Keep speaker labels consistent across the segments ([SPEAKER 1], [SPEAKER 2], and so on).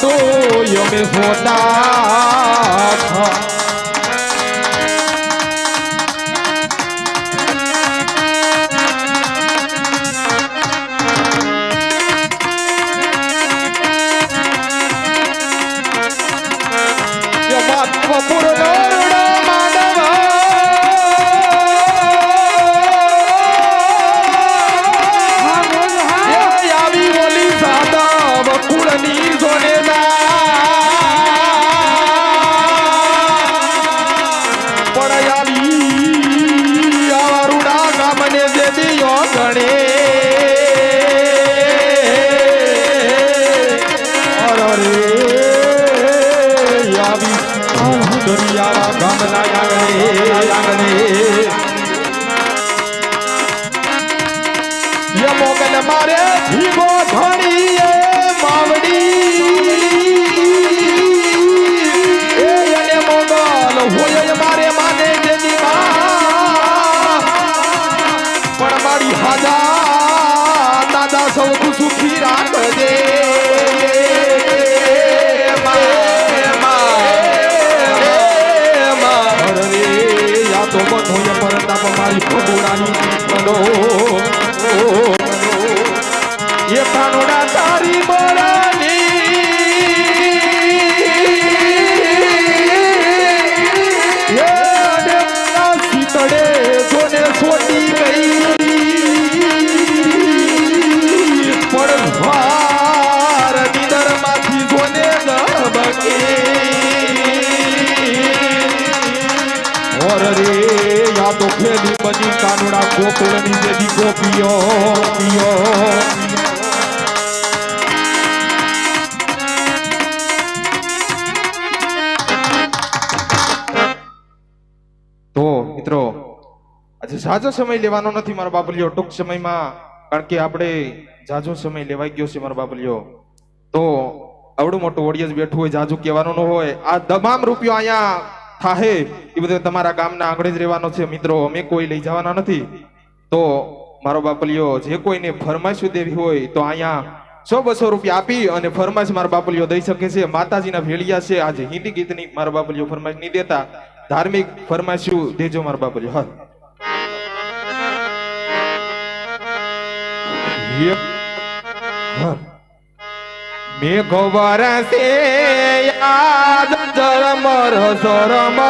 [SPEAKER 1] તમારી વાટો અમે દરિયાળા ગામના આંગણે આંગણે ય મોગલ મારે ભીગો ધણીએ ગોકુળની જેદી ગોપીઓ પીઓ તો, મિત્રો, આજે ઝાઝો સમય લેવાનો નથી મારો બાબલિયો ટૂંક સમયમાં, કારણ કે આપણે ઝાઝો સમય લેવાઈ ગયો છે મારો બાબલિયો તો, આવડું મોટું ઓડિયન્સ બેઠું હોય જાજુ કહેવાનું ન હોય, આ તમામ રૂપિયો અહીંયા થાહે. એ બધું તમારા ગામના આંગણે જ રહેવાનો છે, મિત્રો. અમે કોઈ લઈ જવાના નથી. તો મારો બાપલિયો જે કોઈને ફરમાઈશું દેવી હોય તો અહીંયા સો બસો રૂપિયા આપી અને ફરમાઈશ મારો બાપલિયો દઈ શકે છે. માતાજીના ભેળિયા છે. આજે હિન્દી ગીતની મારો બાપલિયો ફરમાઈશ નહીં દેતા. ધાર્મિક ફરમાઈશું દેજો મારો બાપલિયો હા. હા. મેઘ વરસે યાદ જરમર સરમ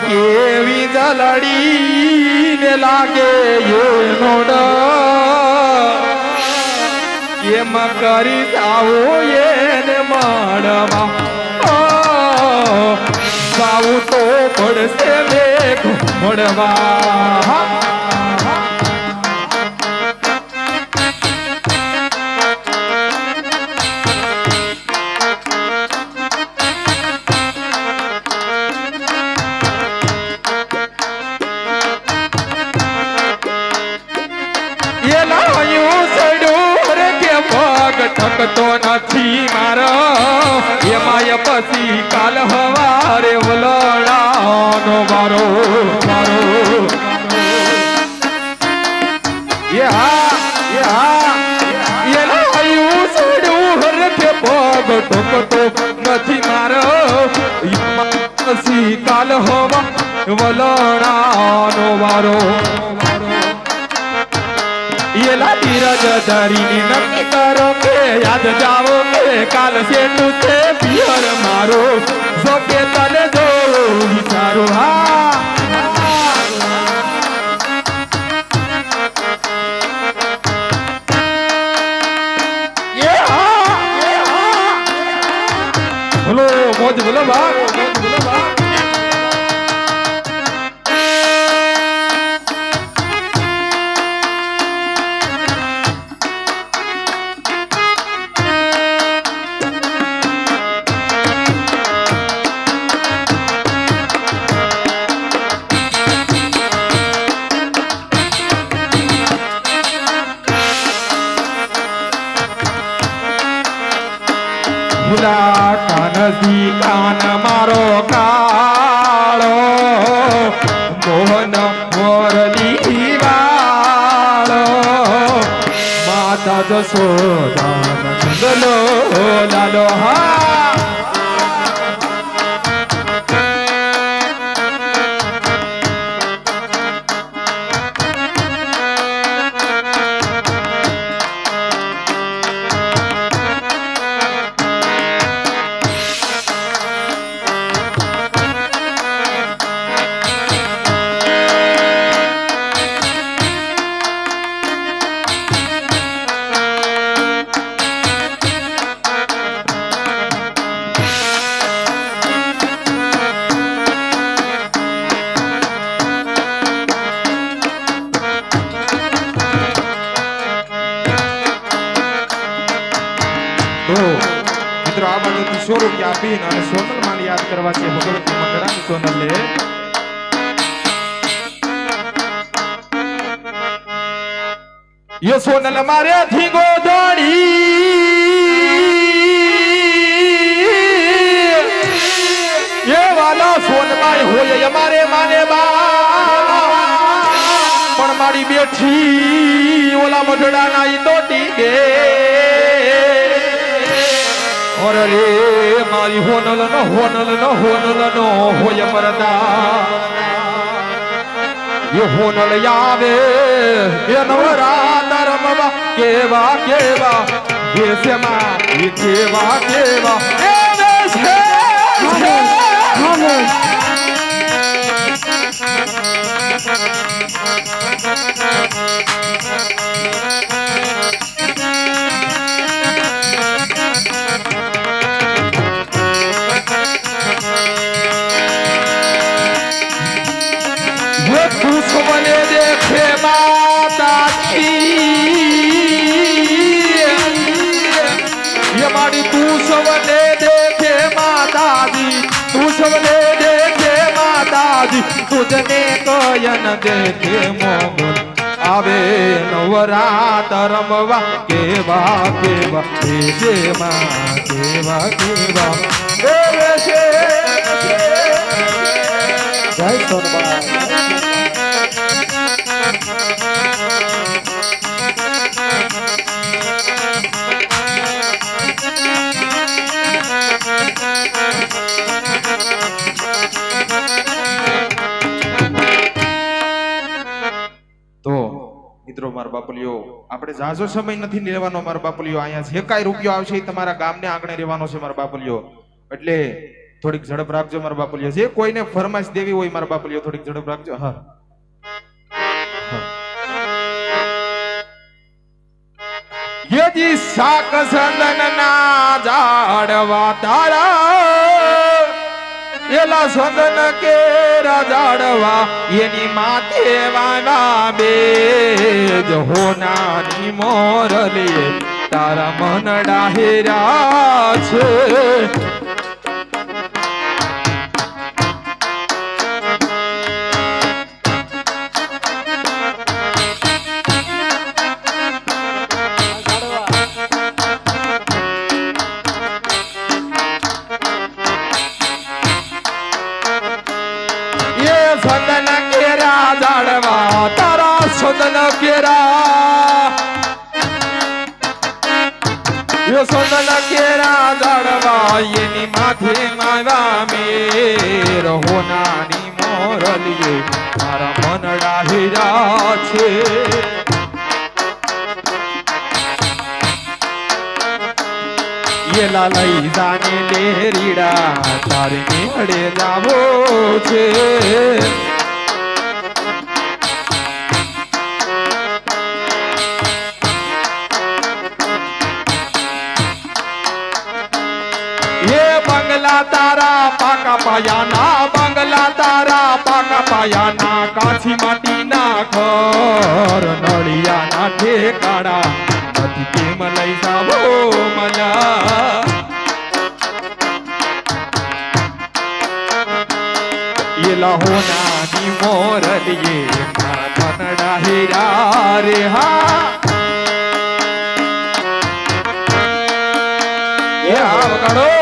[SPEAKER 1] કેવી જલડી ને લાગે એનો એમ કરી આવો એને માડવા સાવું તો પડશે મેઘ મળવા. પછી કાલ હવારે વલડાનો મારો મારો એ હા એ હા, એ લાયું સડ્યું હરથે પગ ઠકતો નથી મારો. પછી કાલ હવા વલડાનો મારો એલા ધીરજ ધરીને નક્કી કરો કે યાદ જાઓ કે કાલ શેઠું છે પિયર મારો. જો કે તને જો વિચારો, હા. બોલો, મોજ બોલો બા नजदीक आना મંડળાની સોનલ લે. યો સોનલ મારે ધીંગો દોડી એ વાલા સોનબાઈ હોય અમારે માને બા. પણ મારી બેઠી ઓલા મઢડાના ઈ તોટી ગે ઓર રે મારી હોનલ નો હોનલ નો હોનલ નો હોય પરદા એ હોનલ આવે એ નવરા ધર્મવા કેવા કેવા દેશમાં એ કેવા કેવા એ દેશ હે, હે. રાજી તુજને કોયન દેખે મોગલ. આવે નવરાત રમવા કેવા કેવા હે જે માં કેવા કેવા. દેવે છે જય સોનબાઈ મારા બાપલીઓ આપણે જાજો સમય નથી લેવાનો મારા બાપલીઓ અહીંયા જે કાંઈ રૂપિયો આવશે એ તમારા ગામને આંગણે રહેવાનો છે મારા બાપલીઓ એટલે થોડીક ઝડપ રાખજો મારા બાપલીઓ જે કોઈને ફરમાઈશ દેવી હોય મારા બાપલીઓ થોડીક ઝડપ રાખજો. હા. યજી શાક સંદન ના ઝાડવા તારા. એલા સદન કે રાજાડવા એની માથે વાના બેજ. હોનાની મોરલી તારા મન ડાહેરા છે. એ સંદન કેરા જાડવા એની માથે માવા મેર. હોનાની મોરલીએ, મારા મનડા હીરા છે. એલા લઈ જાને લેરીડા તારી નીકળે જાવો છે. બંગલા તારા પાકા પાયાના બંગલા, તારા પાકા પાયાના કાછી માટીના ઘર, નળિયાના ઠેકાણા. નથી કેમ લઈ જાવો મલા એલા હોનાની મોરલીએ મારા હીરા રે, હા. એ આ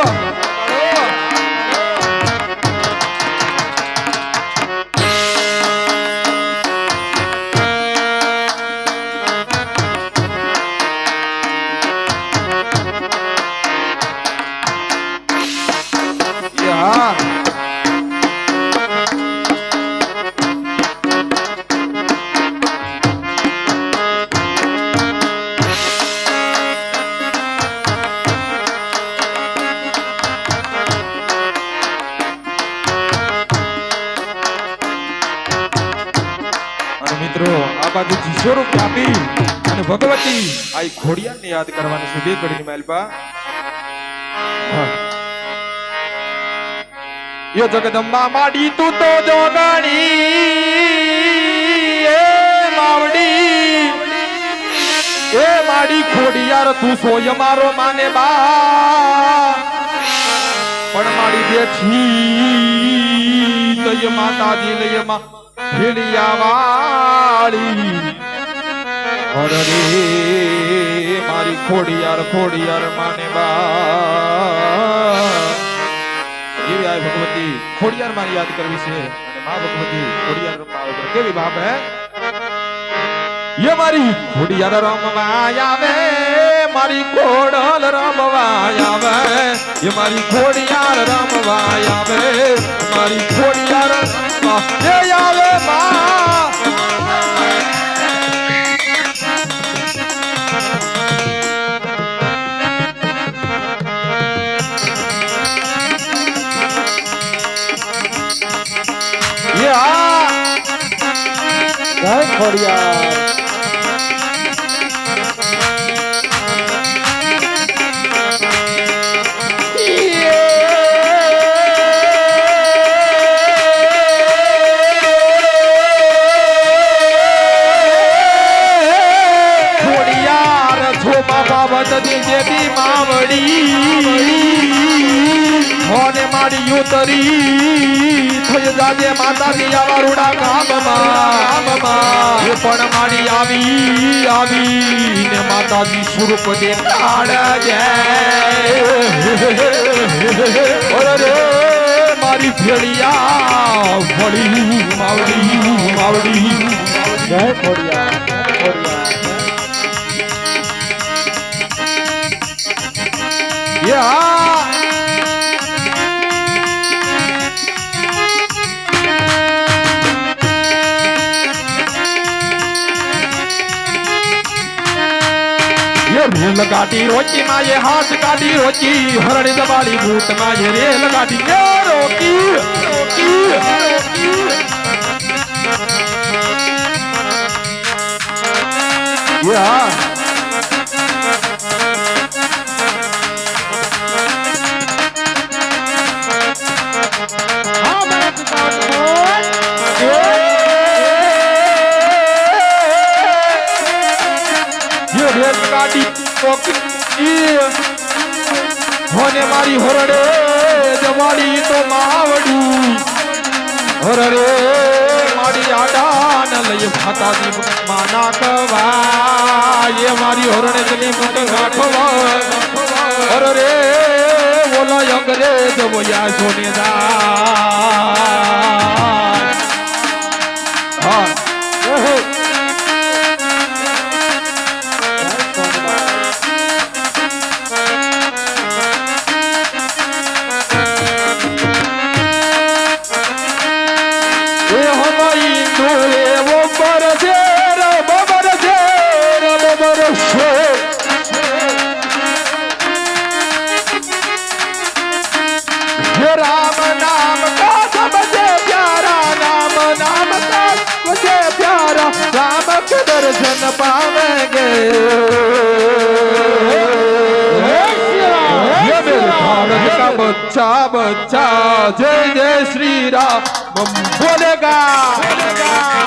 [SPEAKER 1] ભગવતી આ ઈ ઘોડિયાને યાદ કરવાની છે. બે કડીની માલપા યો જગદંબા માડી તું તો જોગણી. એ માવડી. એ માડી ખોડિયાર તું સોય મારો માને બા. પણ માડી બેઠી તય માતાજી લયમાં ભેડિયા વાળી. અરે રે મારી ખોડિયાર ખોડિયાર માને બા. ભગવતી ખોડિયાર મારી યાદ કરવી છે. મા ભગવતી ખોડિયાર આવે કેવી બાપ હે? યે મારી ખોડિયાર રમવા આવે, મારી ખોડલ રમવા આવે. યે મારી ખોડિયાર રમવા આવે, મારી ખોડિયાર રમવા. છોમા બાબત જેથી માવડી. હોને મારી ઉતરી થઈ જાજે માતાજી આવા રૂડા ગામમાં. ગામમાં એ પણ મારી આવી આવી ને માતાજી સ્વરૂપ દે કાઢજે અરે રે મારી ફેડિયા વળી માવડી માવડી.
[SPEAKER 2] જય ખોડિયાર જય ખોડિયાર.
[SPEAKER 1] યા રેલ ગાડી રોકી માં એ હાથ ગાડી રોકી, હરણી દબાડી ભૂતમાં રેલ ગાડી. રોકી રોકી. રોકી પોકી
[SPEAKER 2] હોને મારી
[SPEAKER 1] હોરડે જવાડી તો માવડી. હોરડે મારી આડાન લઈ માતાજી માના કવા એ મારી હોરણે જની મુટ ગાઠવા હોરડે બોલો અંગ્રેજ બોયા સોનેદાર હા.
[SPEAKER 2] રામ નામ કા
[SPEAKER 1] સબ સે
[SPEAKER 2] પ્યારા નામ નામ કા સબ સે પ્યારા રામ કે દર્શન પાવેંગે બચ્ચા બચ્ચા જય જય શ્રી રામ. બોલેગા
[SPEAKER 1] બોલેગા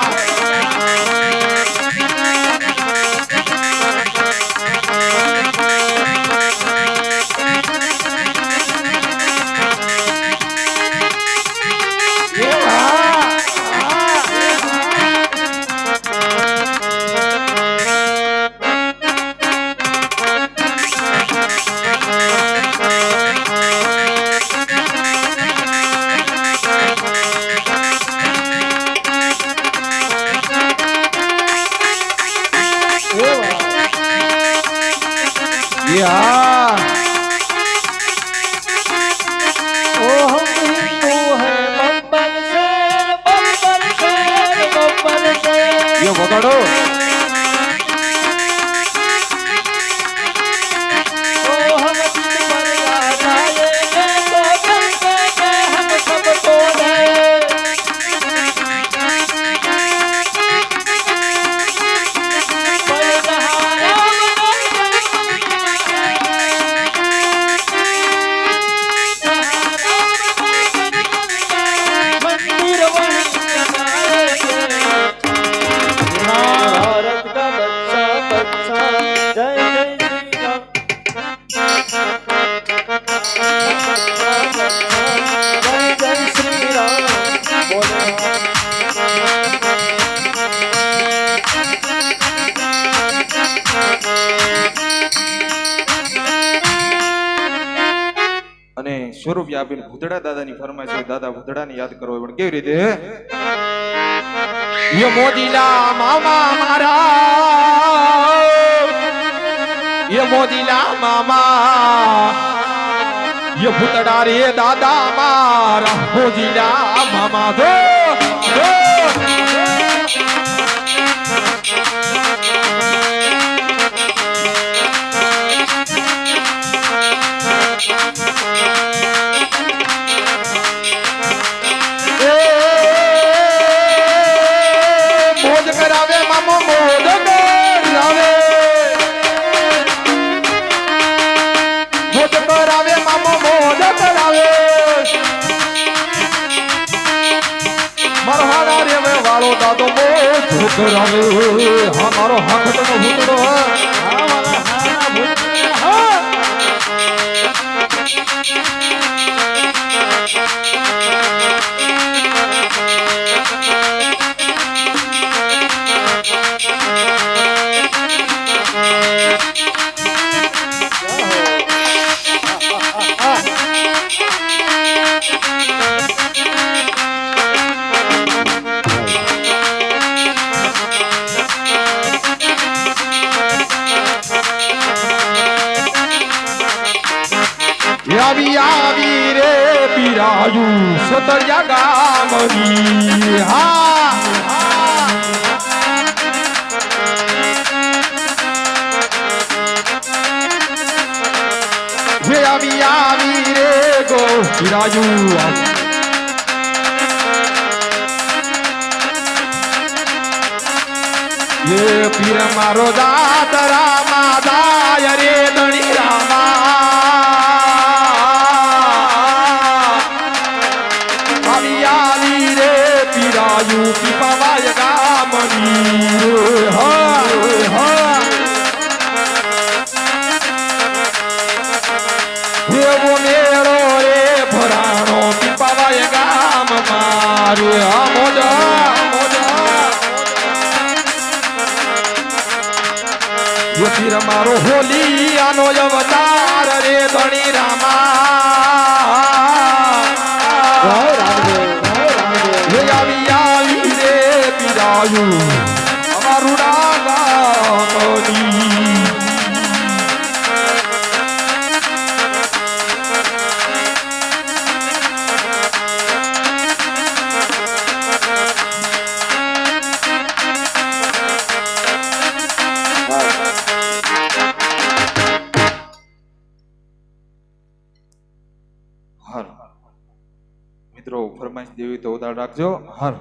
[SPEAKER 1] સ્વરૂપ આપીને ભૂતડા દાદાની ફરમાઈશ હોય, દાદા ભૂતડાને યાદ કરવો પણ કેવી રીતે? યો મોદીલા મામા મારા, યો મોદીલા મામા, યો ભૂતડા રે દાદા મારા મોદીલા મામા દો મોજ કરાવે હા મારો હાથ નો ભૂતડો બાજુ સતરિયા ગામની. હા. હે આવી આવી પીર મારો દાતરા મા દાય રે આવી રે, પીરાયું પીપાવાય ગામની રે હા હા એવો મેળો રે, ભરાણો પીપાવાય ગામ મારે મોજા મોજા. મારો હોલી રાખજો. હર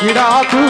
[SPEAKER 1] એવા પરદેશી